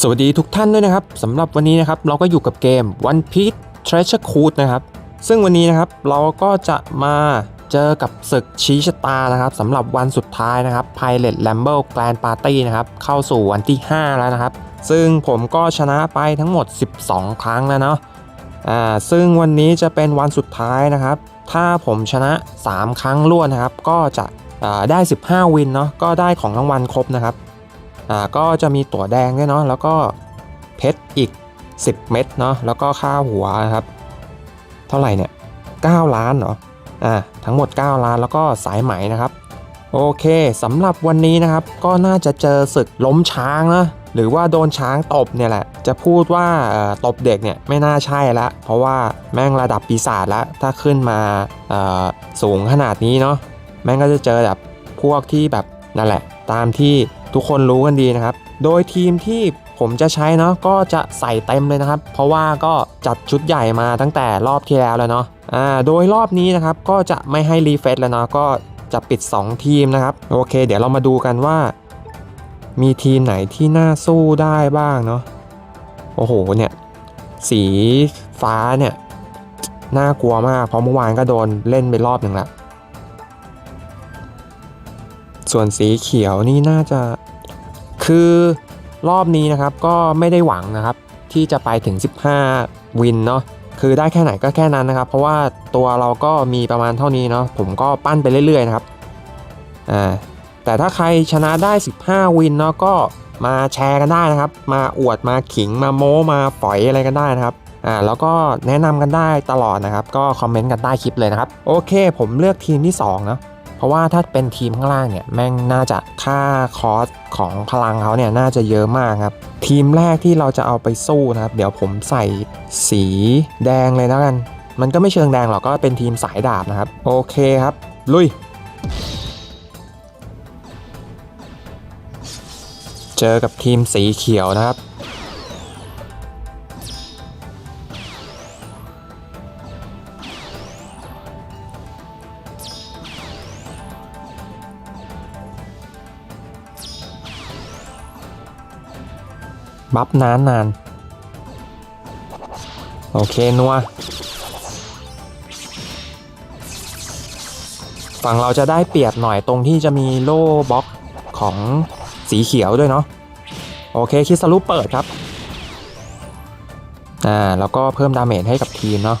สวัสดีทุกท่านด้วยนะครับสำหรับวันนี้นะครับเราก็อยู่กับเกม One Piece Treasure Cruise นะครับซึ่งวันนี้นะครับเราก็จะมาเจอกับศึกชี้ชะตานะครับสำหรับวันสุดท้ายนะครับ Pilot Ramble Grand Party นะครับเข้าสู่วันที่ 5 แล้วนะครับ ซึ่งผมก็ชนะไปทั้งหมด 12 ครั้งแล้วเนาะอ่าซึ่งวันนี้จะเป็นวันสุดท้ายนะครับ ถ้าผมชนะ 3 ครั้งรวดนะครับ ก็จะอ่าได้ 15 วินเนาะก็ได้ของรางวัลครบนะครับ อ่าก็จะมีตั๋วแดงด้วยเนาะแล้วก็เพชรอีก 10 เม็ดเนาะแล้วก็ค่าหัวครับ เท่าไหร่เนี่ย9ล้านเหรออ่าทั้งหมด 9 ล้านแล้วก็สายไหมนะครับ โอเคสำหรับวันนี้นะครับ ก็น่าจะเจอศึกล้มช้างนะหรือว่าโดนช้างตบเนี่ยแหละ จะพูดว่าตบเด็กเนี่ยไม่น่าใช่ละ เพราะว่าแม่งระดับปีศาจแล้วถ้าขึ้นมาสูงขนาดนี้เนาะแม่งก็จะเจอแบบพวกที่แบบนั่นแหละ ตามที่ ทุกคนรู้กันดีนะครับ โดยทีมที่ผมจะใช้เนาะก็จะใส่เต็มเลยนะครับ เพราะว่าก็จัดชุดใหญ่มาตั้งแต่รอบที่แล้วแล้วเนาะอ่าโดยรอบนี้นะครับก็จะไม่ให้รีเฟซแล้วเนาะก็จะปิด 2 ทีมนะครับ โอเค เดี๋ยวเรามาดูกันว่า มีทีมไหนที่น่าสู้ได้บ้างเนาะโอ้โหเนี่ยสีฟ้าเนี่ยน่ากลัวมากเพราะเมื่อวานก็โดนเล่นไปรอบหนึ่งละ ส่วนสีเขียวนี่น่าจะคือรอบนี้นะครับก็ไม่ได้หวังนะครับ ที่จะไปถึง 15 วินเนาะคือได้แค่ไหนก็แค่นั้นนะครับ เพราะว่าตัวเราก็มีประมาณเท่านี้เนาะผมก็ปั้นไปเรื่อยๆนะครับอ่าแต่ถ้าใครชนะได้ 15 วินเนาะก็มาแชร์กันได้นะครับ มาอวดมาขิงมาโม้มาฝอยอะไรกันได้นะครับอ่าแล้วก็แนะนำกันได้ตลอดนะครับ ก็คอมเมนต์กันใต้คลิปเลยนะครับ โอเค ผมเลือกทีมที่2เนาะ ราะว่าถ้าเป็นทีมข้างล่างเนี่ยแม่งน่าจะค่าคอสของพลังเขาเนี่ยน่าจะเยอะมากครับ ทีมแรกที่เราจะเอาไปสู้นะครับ เดี๋ยวผมใส่สีแดงเลยแล้วกัน มันก็ไม่เชิงแดงหรอกก็เป็นทีมสายดาบนะครับ โอเคครับ ลุย เจอกับทีมสีเขียวนะครับ บัฟนานนานโอเค นัว ฝั่งเราจะได้เปรียบหน่อยตรงที่จะมีโล่บล็อกของสีเขียวด้วยเนาะโอเค คิสรุปเปิดครับ อ่า แล้วก็เพิ่มดาเมจให้กับทีมเนาะ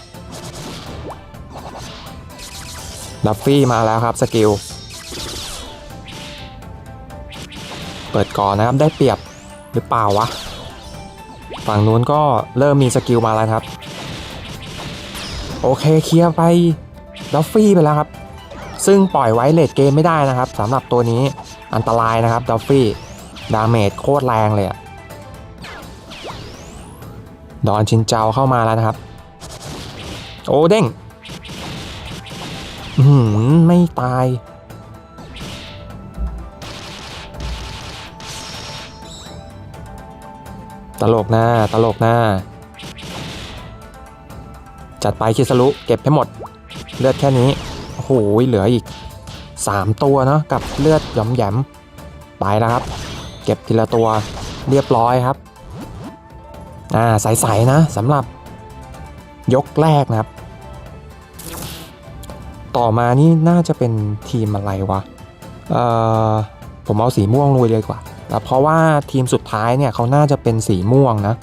ลัฟฟี่มาแล้วครับ สกิล เปิดก่อนนะครับ ได้เปรียบหรือเปล่าวะ ฝั่งนู้นก็เริ่มมีสกิลมาแล้วครับ โอเคเคลียร์ไปดัฟฟี่ไปแล้วครับ ซึ่งปล่อยไว้เลดเกมไม่ได้นะครับสำหรับตัวนี้อันตรายนะครับดัฟฟี่ดาเมจโคตรแรงเลยอะดอนชินเจ้าเข้ามาแล้วนะครับ โอ้เด้งอื้อหือไม่ตาย ตลกหน้าตลกหน้า จัดไปคิสรุเก็บให้หมด เลือดแค่นี้ โอ้โหเหลืออีก 3 ตัวเนาะกับเลือดหย่อมแหยมไปแล้วครับ เก็บทีละตัวเรียบร้อยครับ อ่าใสๆนะสำหรับยกแรกนะครับ ต่อมานี่น่าจะเป็นทีมอะไรวะ เอ่อ ผมเอาสีม่วงลุยเลยดีกว่า แล้วเพราะว่าทีมสุดท้ายเนี่ยเขาน่าจะเป็นสีม่วงนะ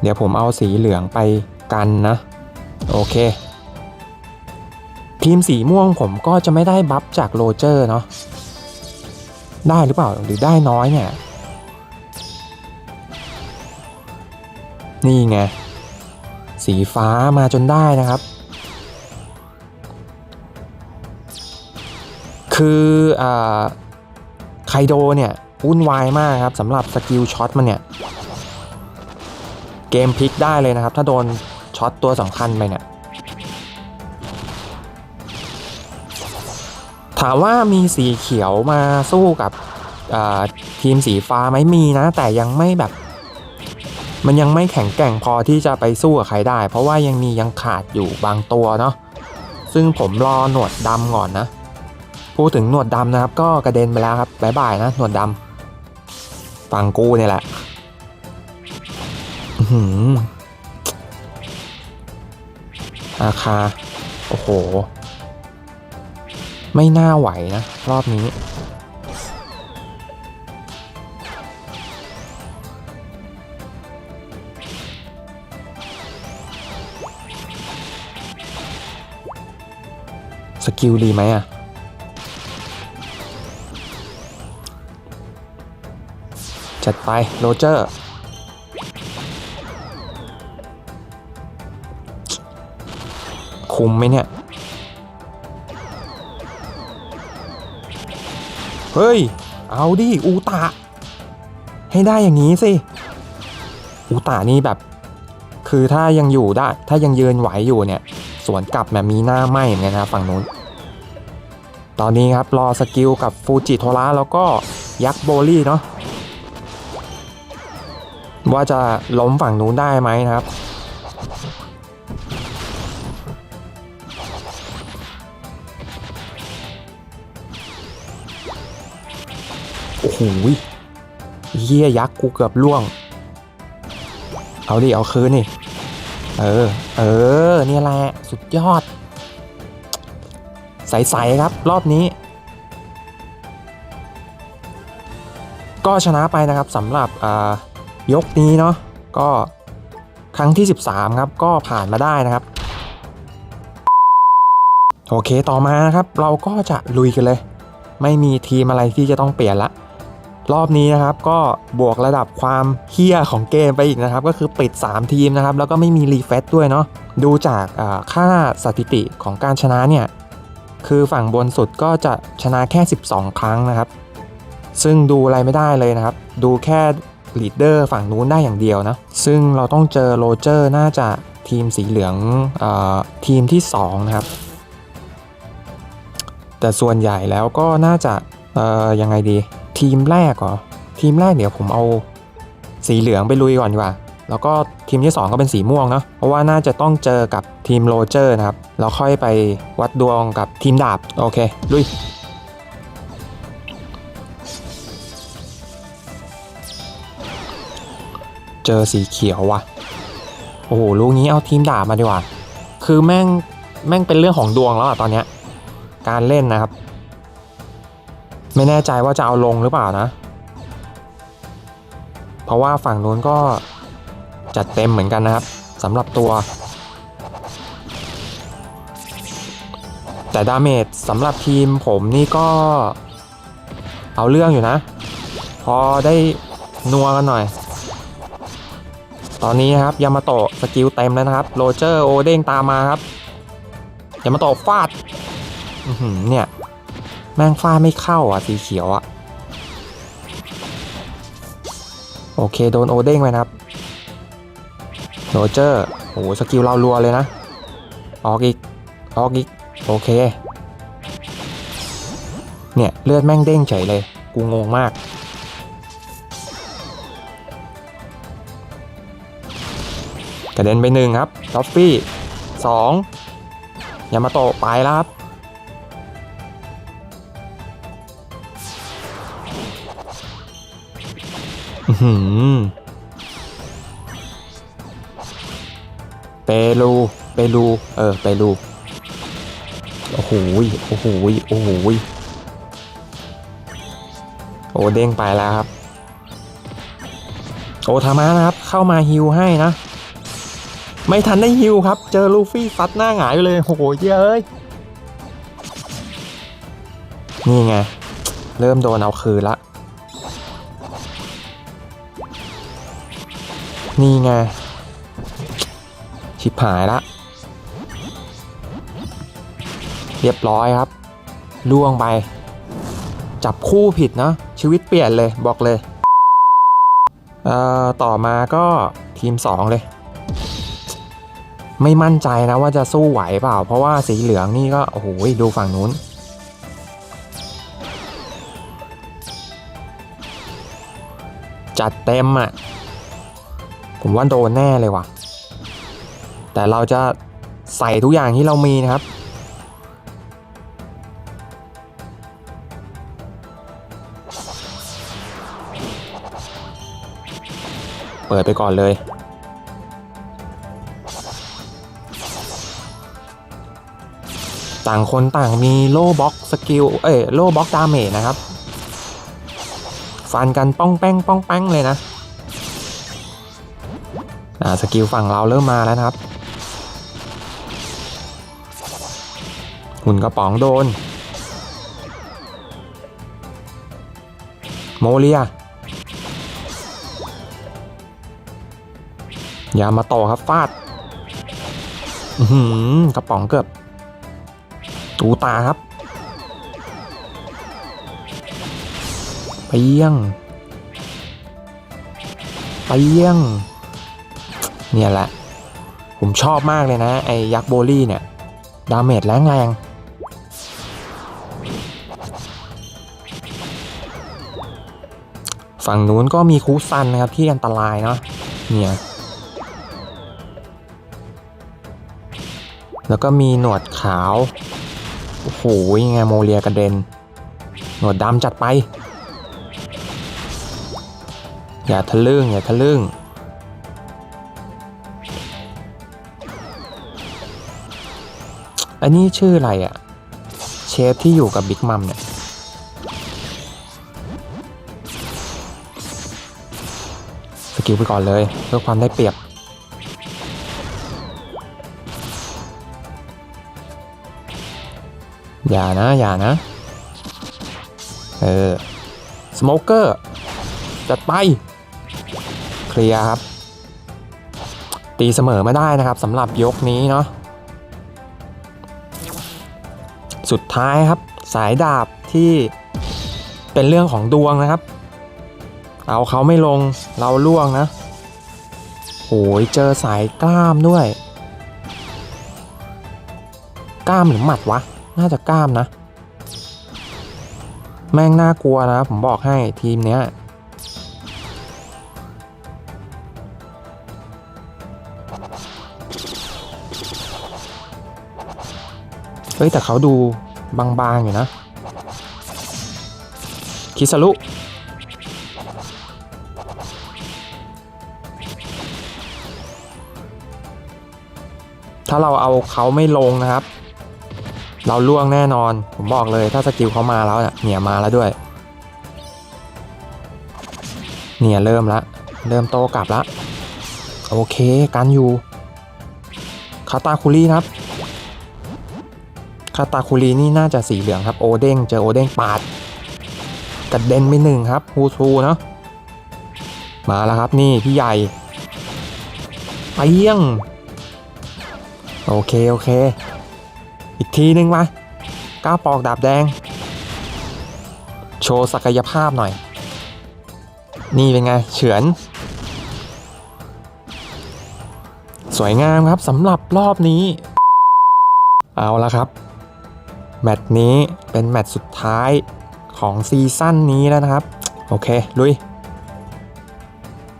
เดี๋ยวผมเอาสีเหลืองไปกันนะ โอเค ทีมสีม่วงผมก็จะไม่ได้บัฟจากโรเจอร์เนาะได้หรือเปล่าหรือได้น้อยเนี่ย นี่ไง สีฟ้ามาจนได้นะครับ คืออ่าไคโดเนี่ย วุ่นวายมากครับสำหรับสกิลช็อตมันเนี่ย เกมพลิกได้เลยนะครับ ถ้าโดนช็อตตัวสำคัญไปเนี่ยถามว่ามีสีเขียวมาสู้กับทีมสีฟ้าไหมมีนะ แต่ยังไม่แบบ มันยังไม่แข็งแกร่งพอที่จะไปสู้กับใครได้ เพราะว่ายังมียังขาดอยู่บางตัวเนาะซึ่งผมรอหนวดดำก่อนนะ พูดถึงหนวดดำนะครับ ก็กระเด็นไปแล้วครับบายบายนะหนวดดำ ฝั่งกูเนี่ยแหละอหืออาคา โอ้โห ไม่น่าไหวนะ รอบนี้ สกิลดีไหมอะ จัดไปโรเจอร์คุมไหมเนี่ย เฮ้ย เอาดิ อูตะ ให้ได้อย่างนี้สิ อูตะนี่แบบ คือถ้ายังอยู่ได้ ถ้ายังยืนไหวอยู่เนี่ย สวนกลับแบบมีหน้าไหมเหมือนกันนะฝั่งนู้น ตอนนี้ครับ รอสกิลกับฟูจิโทระแล้วก็ยักษ์โบลี่เนาะ ว่าจะล้มฝั่งนู้นได้ไหมนะครับโอ้โหเฮียยักษ์กูเกือบล่วง เอาดิเอาคืนนี่เออ เออ เนี่ยแหละ สุดยอด ใส ๆ ครับ รอบนี้ ก็ชนะไปนะครับสำหรับอ่า ยกนี้เนาะก็ครั้งที่ 13 ครับ ก็ผ่านมาได้นะครับ โอเคต่อมานะครับ เราก็จะลุยกันเลย ไม่มีทีมอะไรที่จะต้องเปลี่ยนละ รอบนี้นะครับก็บวกระดับความเฮี้ยของเกมไปอีกนะครับ ก็คือปิด 3 ทีมนะครับ แล้วก็ไม่มีรีเฟซด้วยเนาะดูจากค่าสถิติของการชนะเนี่ย คือฝั่งบนสุดก็จะชนะแค่ 12 ครั้งนะครับ ซึ่งดูอะไรไม่ได้เลยนะครับ ดูแค่ ลีดเดอร์ฝั่งนู้นได้อย่างเดียวนะ ซึ่งเราต้องเจอโรเจอร์น่าจะทีมสีเหลืองออทีมที่ 2 นะครับ แต่ส่วนใหญ่แล้วก็น่าจะเอ่อยังไงดีทีมแรกเหรอทีมแรกเดี๋ยวผมเอาสีเหลืองไปลุยก่อนดีกว่า แล้วก็ทีมที่ 2 ก็เป็นสีม่วงเนาะเพราะว่าน่าจะต้องเจอกับทีมโรเจอร์นะครับแล้วค่อยไปวัดดวงกับทีมดาบ โอเคลุย เจอสีเขียวว่ะ โอ้โห ลูกนี้เอาทีมดาบมาดีกว่า คือแม่ง แม่งเป็นเรื่องของดวงแล้วอะตอนเนี้ย การเล่นนะครับ ไม่แน่ใจว่าจะเอาลงหรือเปล่านะ เพราะว่าฝั่งนู้นก็จัดเต็มเหมือนกันนะครับสำหรับตัว แต่ดาเมจสำหรับทีมผมนี่ก็ เอาเรื่องอยู่นะ พอได้นัวกันหน่อย ตอนนี้นะครับยามาโตะสกิลเต็มแล้วนะครับโรเจอร์โอเด้งตามมาครับยามาโตะฟาดเนี่ยแม่งฟาดไม่เข้าอะสีเขียวอะโอเคโดนโอเด้งไปนะครับโรเจอร์โอ้โหสกิลเรารัวเลยนะ ออกอีก ออกอีก โอเค เนี่ย เลือดแม่งเด้งเฉยเลย กูงงมาก กระเด็นไปหนึ่งครับท็อฟฟี่สองยามาโตะไปแล้วครับอื้อหือเปรูเปรูเออเปรูโอ้โหโอ้โหโอ้โหโอ้เด้งไปแล้วครับ โอทามะนะครับ เข้ามาฮิวให้นะ ไม่ทันได้ฮิวครับ เจอลูฟี่ซัดหน้าหงายไปเลยโอ้โหเย้ยนี่ไง เริ่มโดนเอาคืนละ นี่ไง ชิบหายละ เรียบร้อยครับ ล่วงไป จับคู่ผิดเนาะชีวิตเปลี่ยนเลยบอกเลยเอ่อต่อมาก็ทีม 2 เลย ไม่มั่นใจนะว่าจะสู้ไหวเปล่า เพราะว่าสีเหลืองนี่ก็โอ้โหดูฝั่งนู้น จัดเต็มอะ ผมว่าโดนแน่เลยว่ะ แต่เราจะใส่ทุกอย่างที่เรามีนะครับเปิดไปก่อนเลย ต่างคนต่างมีโล่บล็อกสกิลเอ้ยโล่บล็อกดาเมจนะครับ ฟันกันป้องแป้งป้องแป้งเลยนะอ่าสกิลฝั่งเราเริ่มมาแล้วนะครับ หุ่นกระป๋องโดน โมเลียยามาโตครับฟาดอือหือกระป๋องเกือบ ตูตาครับเปียงเปียง เนี่ยแหละ ผมชอบมากเลยนะ ไอ้ยักษ์โบลี่เนี่ย ดาเมจแรงแรงฝั่งนู้นก็มีคูซันนะครับที่อันตรายเนาะเนี่ย แล้วก็มีหนวดขาว โอ้โหยังไงโมเลียกระเด็น หนวดดำจัดไป อย่าทะลึ่งอย่าทะลึ่งอันนี้ชื่ออะไรอะเชฟที่อยู่กับบิ๊กมัมเนี่ยสกิลไปก่อนเลย เพื่อความได้เปรียบ อย่านะ อย่านะ เออ สโมเกอร์ จัดไป เคลียร์ครับ ตีเสมอไม่ได้นะครับสำหรับยกนี้เนาะ สุดท้ายครับ สายดาบที่เป็นเรื่องของดวงนะครับ เอาเขาไม่ลงเราล่วงนะโหยเจอสายกล้ามด้วย กล้ามหรือหมัดวะ น่าจะกล้ามนะ แม่งน่ากลัวนะ ผมบอกให้ทีมเนี้ยเฮ้ยแต่เขาดูบางๆอยู่นะ คิสลุถ้าเราเอาเขาไม่ลงนะครับ เราล่วงแน่นอน ผมบอกเลยถ้าสกิลเขามาแล้วเนี่ยเนี่ยมาแล้วด้วย เนี่ยเริ่มละ เริ่มโตกลับละ โอเคกันอยู่คาตาคุรีครับคาตาคุรีนี่น่าจะสีเหลืองครับโอเด้งเจอโอเด้งปาดกระเด็นไปหนึ่งครับฮูทูเนาะมาแล้วครับนี่พี่ใหญ่ไปเยี่ยง โอเค โอเค อีกทีนึงมาก้าวปอกดาบแดง โชว์ศักยภาพหน่อย นี่เป็นไง เฉือน สวยงามครับสำหรับรอบนี้ เอาละครับ แมตช์นี้เป็นแมตช์สุดท้ายของซีซั่นนี้แล้วนะครับ โอเค ลุย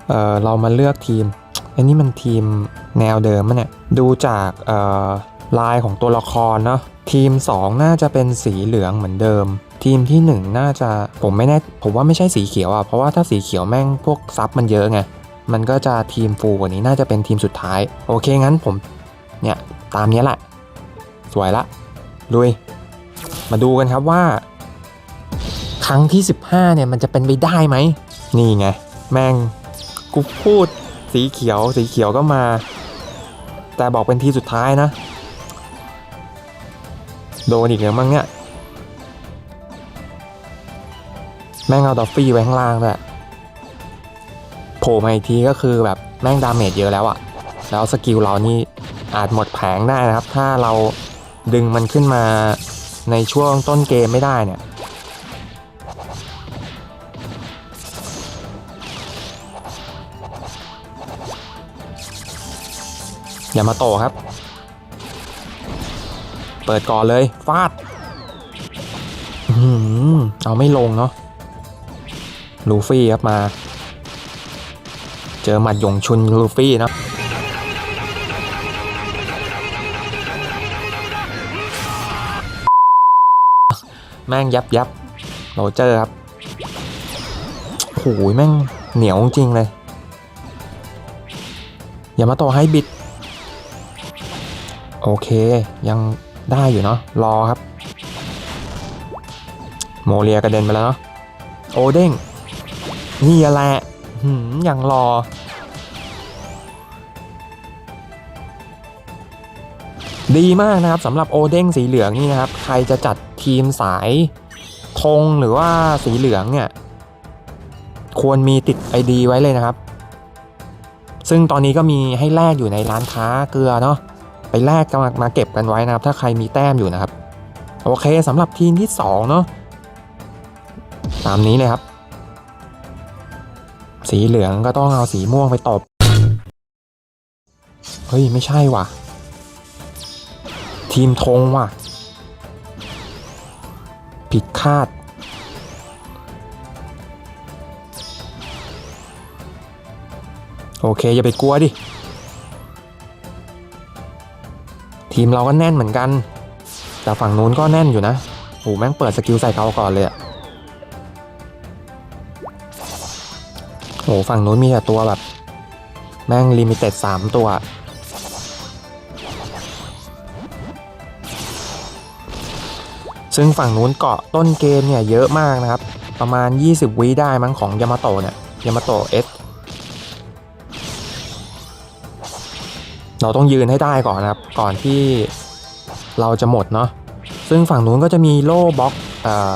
เอ่อเรามาเลือกทีม อันนี้มันทีมแนวเดิมมะเนี่ย ดูจาก เอ่อ ลายของตัวละครเนาะทีม 2 น่าจะเป็นสีเหลืองเหมือนเดิม ทีมที่ 1 น่าจะผมไม่แน่ผมว่าไม่ใช่สีเขียวอะ่ะเพราะว่าถ้าสีเขียวแม่งพวกซับมันเยอะไงมันก็จะทีมฟูลกว่านี้น่าจะเป็นทีมสุดท้าย โอเคงั้นผมเนี่ยตามนี้แหละ สวยละลุย มาดูกันครับว่า ครั้งที่ 15เนี่ยมันจะเป็นไปได้ไหมนี่ไงแม่งกูพูดสีเขียวสีเขียวก็มา แต่บอกเป็นทีสุดท้ายนะ โดนอีกแล้วมั้งเนี่ย แม่งเอาดอฟฟี่ไว้ข้างล่างด้วยโผล่มาอีกทีก็คือแบบแม่งดาเมจเยอะแล้วอะแล้วสกิลเรานี่อาจหมดแผงได้นะครับ ถ้าเราดึงมันขึ้นมาในช่วงต้นเกมไม่ได้เนี่ยอย่ามาโตครับ เปิดก่อนเลยฟาดเอาไม่ลงเนาะลูฟี่ครับมา เจอหมัดหยงชุนลูฟี่นะแม่งยับยับโรเจอร์ครับโอ้โหแม่งเหนียวจริงเลย อย่ามาต่อให้บิด โอเคยัง ได้อยู่เนาะรอครับ โมเรียกระเด็นไปแล้วเนาะโอเด้งนี่แหละหืมอย่างรอดีมากนะครับสำหรับโอเด้งสีเหลืองนี่นะครับ ใครจะจัดทีมสายธงหรือว่าสีเหลืองเนี่ย ควรมีติด ID ไว้เลยนะครับ ซึ่งตอนนี้ก็มีให้แลกอยู่ในร้านค้าเกลือเนาะ ไปแลกกันมาเก็บกันไว้นะครับ ถ้าใครมีแต้มอยู่นะครับ โอเคสำหรับทีมที่2เนาะตามนี้เลยครับ สีเหลืองก็ต้องเอาสีม่วงไปตบ เฮ้ย ไม่ใช่ว่ะ ทีมธงว่ะ ผิดคาด โอเค อย่าไปกลัวดิ ทีมเราก็แน่นเหมือนกัน แต่ฝั่งนู้นก็แน่นอยู่นะโอ้แม่งเปิดสกิลใส่เขาก่อนเลยอะโอ้ฝั่งนู้นมีแต่ตัวแบบ แม่งลิมิเต็ดสามตัว ซึ่งฝั่งนู้นเกาะต้นเกมเนี่ยเยอะมากนะครับ ประมาณ 20 วิได้มั้งของยามาโตะเนี่ยยามาโตะเเราต้องยืนให้ได้ก่อนนะครับ ก่อนที่เราจะหมดเนาะซึ่งฝั่งนู้นก็จะมีโล่บล็อกเอ่อ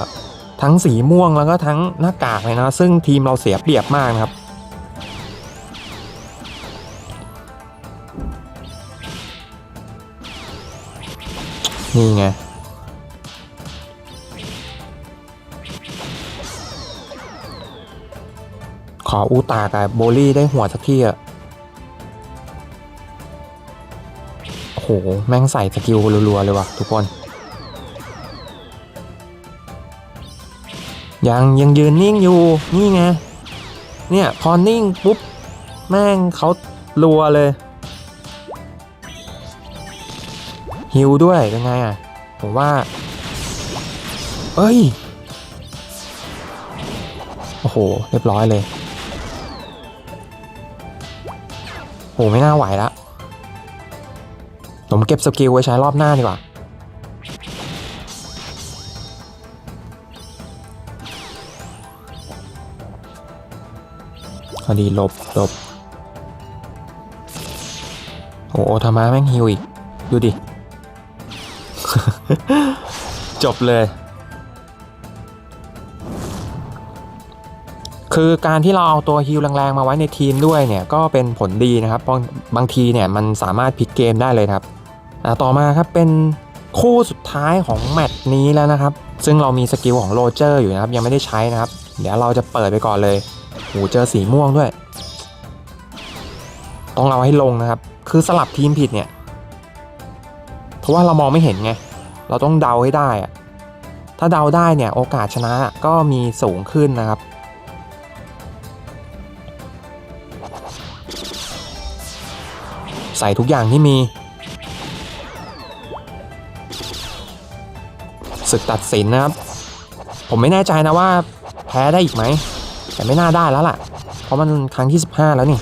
ทั้งสีม่วงแล้วก็ทั้งหน้ากากเลยนะ ซึ่งทีมเราเสียเปรียบมากนะครับ นี่ไงขออูตากับโบลี่ได้หัวสักทีอะ แม่งใส่สกิลรัวๆเลยว่ะทุกคน ยังยังยืนนิ่งอยู่นี่ไง เนี่ยพอนิ่งปุ๊บ แม่งเขารัวเลยฮิวด้วยเป็นไงอะ ผมว่า เอ้ย โอ้โห เรียบร้อยเลยโหไม่น่าไหวละ ผมเก็บสกิลไว้ใช้รอบหน้าดีกว่า พอดีหลบหลบโอ้โอทามาแม่งฮิวอีก ดูดิ จบเลย คือการที่เราเอาตัวฮิลแรงๆ มาไว้ในทีมด้วยเนี่ย ก็เป็นผลดีนะครับ บางทีเนี่ย มันสามารถพลิกเกมได้เลยครับ ต่อมาครับเป็นคู่สุดท้ายของแมตช์นี้แล้วนะครับ ซึ่งเรามีสกิลของโรเจอร์อยู่นะครับ ยังไม่ได้ใช้นะครับ เดี๋ยวเราจะเปิดไปก่อนเลยโหเจอสีม่วงด้วย ต้องเอาให้ลงนะครับ คือสลับทีมผิดเนี่ย เพราะว่าเรามองไม่เห็นไง เราต้องเดาให้ได้อะถ้าเดาได้เนี่ยโอกาสชนะก็มีสูงขึ้นนะครับใส่ทุกอย่างที่มี ศึกตัดสินนะครับ ผมไม่แน่ใจนะว่าแพ้ได้อีกไหม แต่ไม่น่าได้แล้วล่ะ เพราะมันครั้งที่ 15 แล้วนี่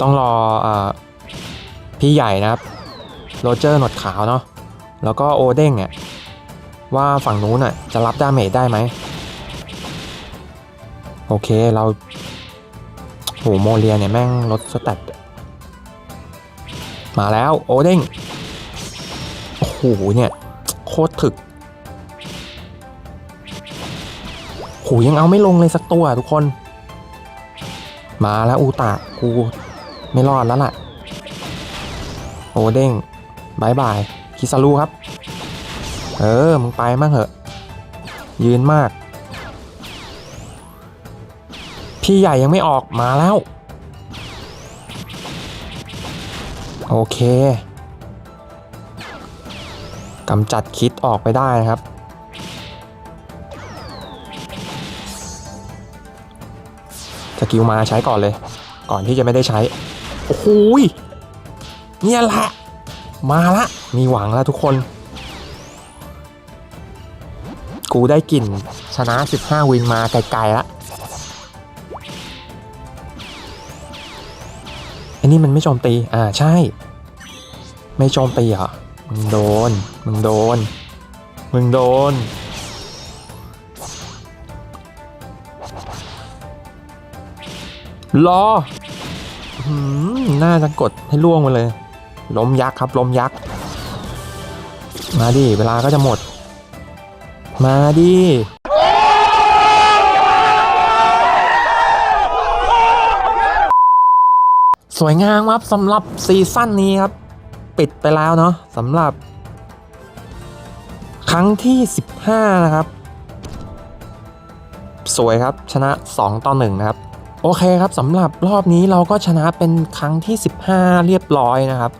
ต้องรอเออพี่ใหญ่นะครับ โรเจอร์หนวดขาวเนาะแล้วก็โอเด้งเนี่ยว่าฝั่งนู้นน่ะจะรับดาเมจได้ไหมโอเคเราโหโมเรียเนี่ยแม่งลดสแตตมาแล้วโอเด้งโอ้โหเนี่ยโคตรถึกโหยังเอาไม่ลงเลยสักตัวทุกคน มาแล้วอูตะกูไม่รอดแล้วล่ะ โอเด้ง บายบายคิซารุครับ เออ มึงไปมั่งเหอะ ยืนมาก พี่ใหญ่ยังไม่ออกมาแล้ว โอเคกำจัดคิดออกไปได้นะครับ สกิลมาใช้ก่อนเลย ก่อนที่จะไม่ได้ใช้ โอ้โหยเนี่ยแหละ มาละ มีหวังแล้วทุกคน กูได้กลิ่นชนะ 15 วินมาไกลๆละไอ้นี่มันไม่โจมตี อ่าใช่ ไม่โจมตีเหรอ มึงโดน มึงโดน มึงโดน รอหืมน่าจะกดให้ล่วงมาเลย ล้มยักษ์ครับล้มยักษ์มาดิเวลาก็จะหมด มาดิสวยงามครับสำหรับซีซั่นนี้ครับ ปิดไปแล้วเนาะสำหรับ ครั้งที่ 15 นะครับ สวยครับชนะ 2 ต่อ 1 นะครับ โอเคครับสำหรับรอบนี้เราก็ชนะเป็นครั้งที่ 15 เรียบร้อยนะครับ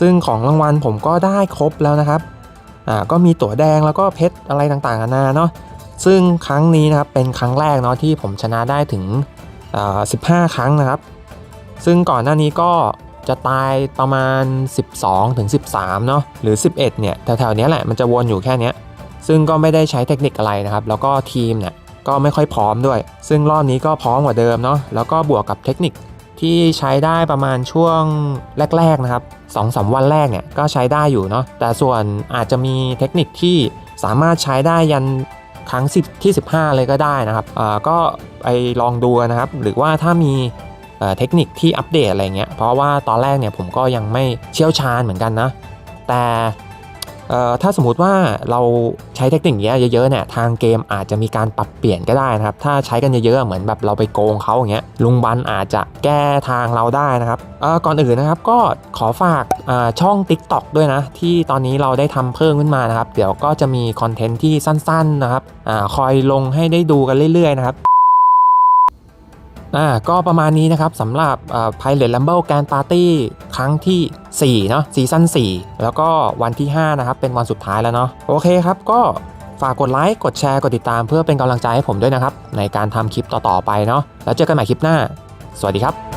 ซึ่งของรางวัลผมก็ได้ครบแล้วนะครับอ่าก็มีตั๋วแดงแล้วก็เพชรอะไรต่างๆนานาเนาะซึ่งครั้งนี้นะครับเป็นครั้งแรกเนาะที่ผมชนะได้ถึงอ่า15ครั้งนะครับ ซึ่งก่อนหน้านี้ก็จะตายประมาณ 12ถึง13เนาะหรือ 11เนี่ยแถวๆนี้แหละมันจะวนอยู่แค่นี้ซึ่งก็ไม่ได้ใช้เทคนิคอะไรนะครับ แล้วก็ทีมเนี่ยก็ไม่ค่อยพร้อมด้วย ซึ่งรอบนี้ก็พร้อมกว่าเดิมเนาะแล้วก็บวกกับเทคนิค ที่ใช้ได้ประมาณช่วงแรกๆนะครับ2อสวันแรกเนี่ยก็ใช้ได้อยู่เนาะแต่ส่วนอาจจะมีเทคนิคที่สามารถใช้ได้ยันครั้ง10ที่ 15 เลยก็ได้นะครับก็ไปลองดูนะครับ หรือว่าถ้ามีเทคนิคที่อัปเดตอะไรเงี้ยเพราะว่าตอนแรกเนี่ยผมก็ยังไม่เชี่ยวชาญเหมือนกันนะแต่ ถ้าสมมุติว่าเราใช้เทคนิคนี้เยอะๆเนี่ยทางเกมอาจจะมีการปรับเปลี่ยนก็ได้นะครับ ถ้าใช้กันเยอะๆเหมือนแบบเราไปโกงเขาอย่างเงี้ยลุงบันอาจจะแก้ทางเราได้นะครับก่อนอื่นนะครับก็ขอฝากาช่อง TikTok ด้วยนะ ที่ตอนนี้เราได้ทำเพิ่มขึ้นมานะครับ เดี๋ยวก็จะมีคอนเทนต์ที่สั้นๆนะครับอคอยลงให้ได้ดูกันเรื่อยๆนะครับ อ่าก็ประมาณนี้นะครับสำหรับเอ่อ Pilot Rumble Grand Party ครั้งที่4เนาะซีซั่น4 แล้วก็วันที่ 5 นะครับ เป็นวันสุดท้ายแล้วเนาะโอเคครับก็ฝากกดไลค์กดแชร์ กดติดตามเพื่อเป็นกำลังใจให้ผมด้วยนะครับ ในการทำคลิปต่อ ๆ ไปเนาะแล้วเจอกันใหม่คลิปหน้า สวัสดีครับ